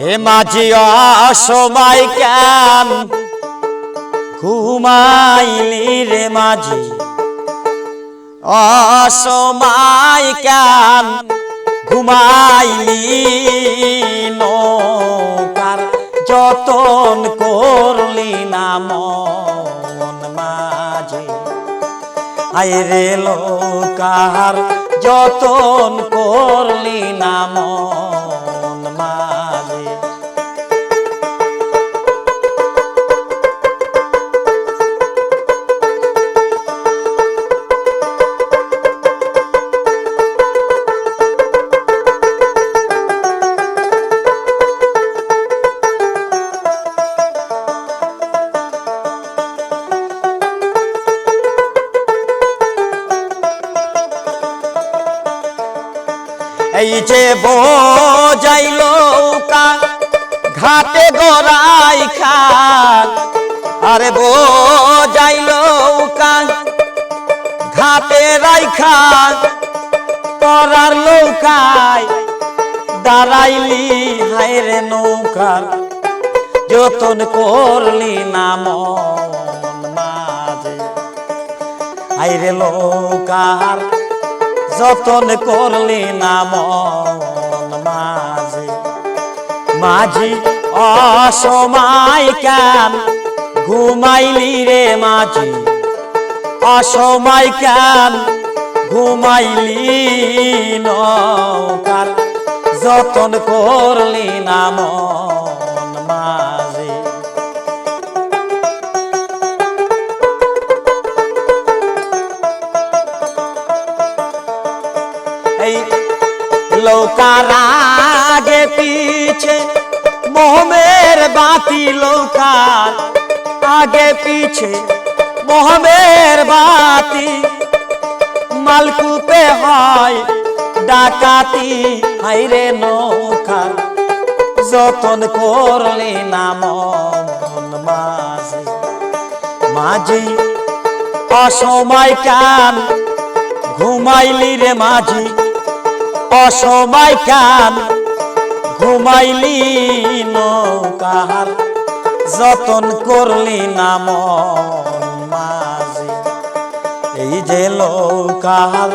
হে মাঝি অসময় কেন ঘুমাইলি রে মাঝি? অসময় কেন ঘুমাইলি নৌকার যতন করলি না মন মাঝে। আইরে লোকার যতন করলি না মন এই যে বোঝাইল ঘাটে গড়াই খান আরে বোঝাইল ঘাটে রাইখা পরার নৌকায় দাঁড়াইলি হায়রে নৌকার। যতন করলি না মন মাঝে। আইরে নৌকার যতন করলি না মন মাঝে। মাঝি অসময় কেন ঘুমাইলি রে মাঝি? অসময় কেন ঘুমাইলি নৌকার? যতন করলি না মন লৌকার আগে পিছে, মোহমের বাতি লৌকার আগে পিছে, মোহমের বাতি। মালকুপে হয় ডাকাতি হাইরে নৌকার। যতন করলি না মন মাঝে। মাঝি অসময় কান, ঘুমাইলি রে মাঝি। অসময় কান ঘুমাইলি নৌকার যতন করলি নাম মাঝি। এই যে লৌকার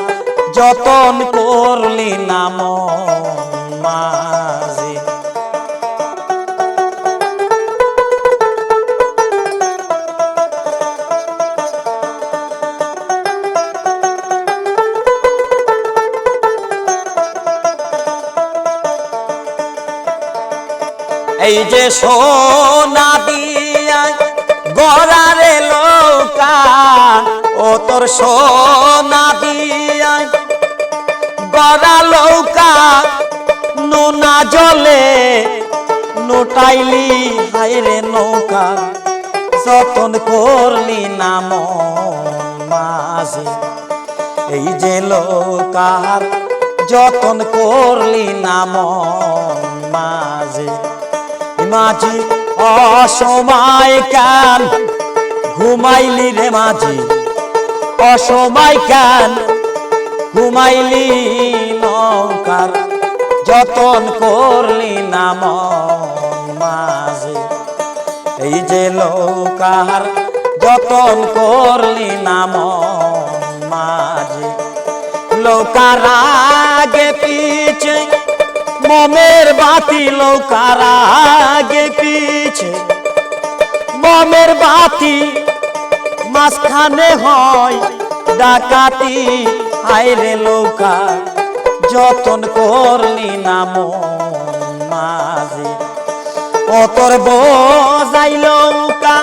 যতন করলি নাম মন এই যে সোনা দিয়া গড়ারে লৌকা, ও তোর সোনা দিয়া গড়া লৌকা, নোনা জলে নোটাইলি হাইরে নৌকা, যতন করলি নাম মাঝে। এই যে লোকার, যতন করলি নাম মাঝে। মাঝি, অসময় কান ঘুমাইলি রে মাঝি। অসময় কান ঘুমাইলি নৌকার, যতন করলি না মন মাঝে। এই যে লোকার যতন করলি নাম মাঝে। লোকার আগে পিছে মমের বাতি লোকার আগে পিছে। মমের বাতি মাঝখানে হয় ডাকাতি। আইরে লৌকা যতন করলি না মাঝে। ও তোর বোঝাই লৌকা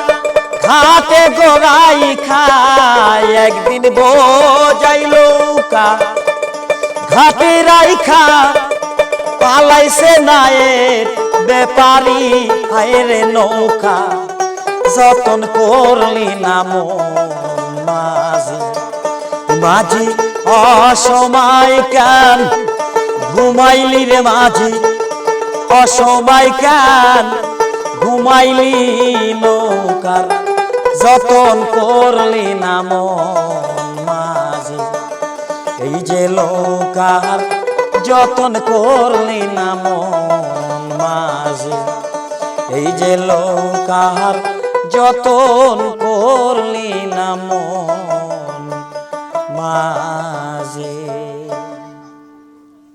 ঘাটে গোড়াই খায়। একদিন বোঝাই লৌকা ঘাটে রাইখা পালাইছে নায়ের ব্যাপারি, হায়রে নৌকা, যতন করলি না মন মাঝি। মাঝি অসময় কেন ঘুমাইলি রে মাঝি? অসময় কান ঘুমাইলি নৌকার? যতন করলি না মন মাঝি। এই যে লৌকার যতন করলি না মন মাঝি। এই যে লৌকার যতন করলি না মন মাঝি।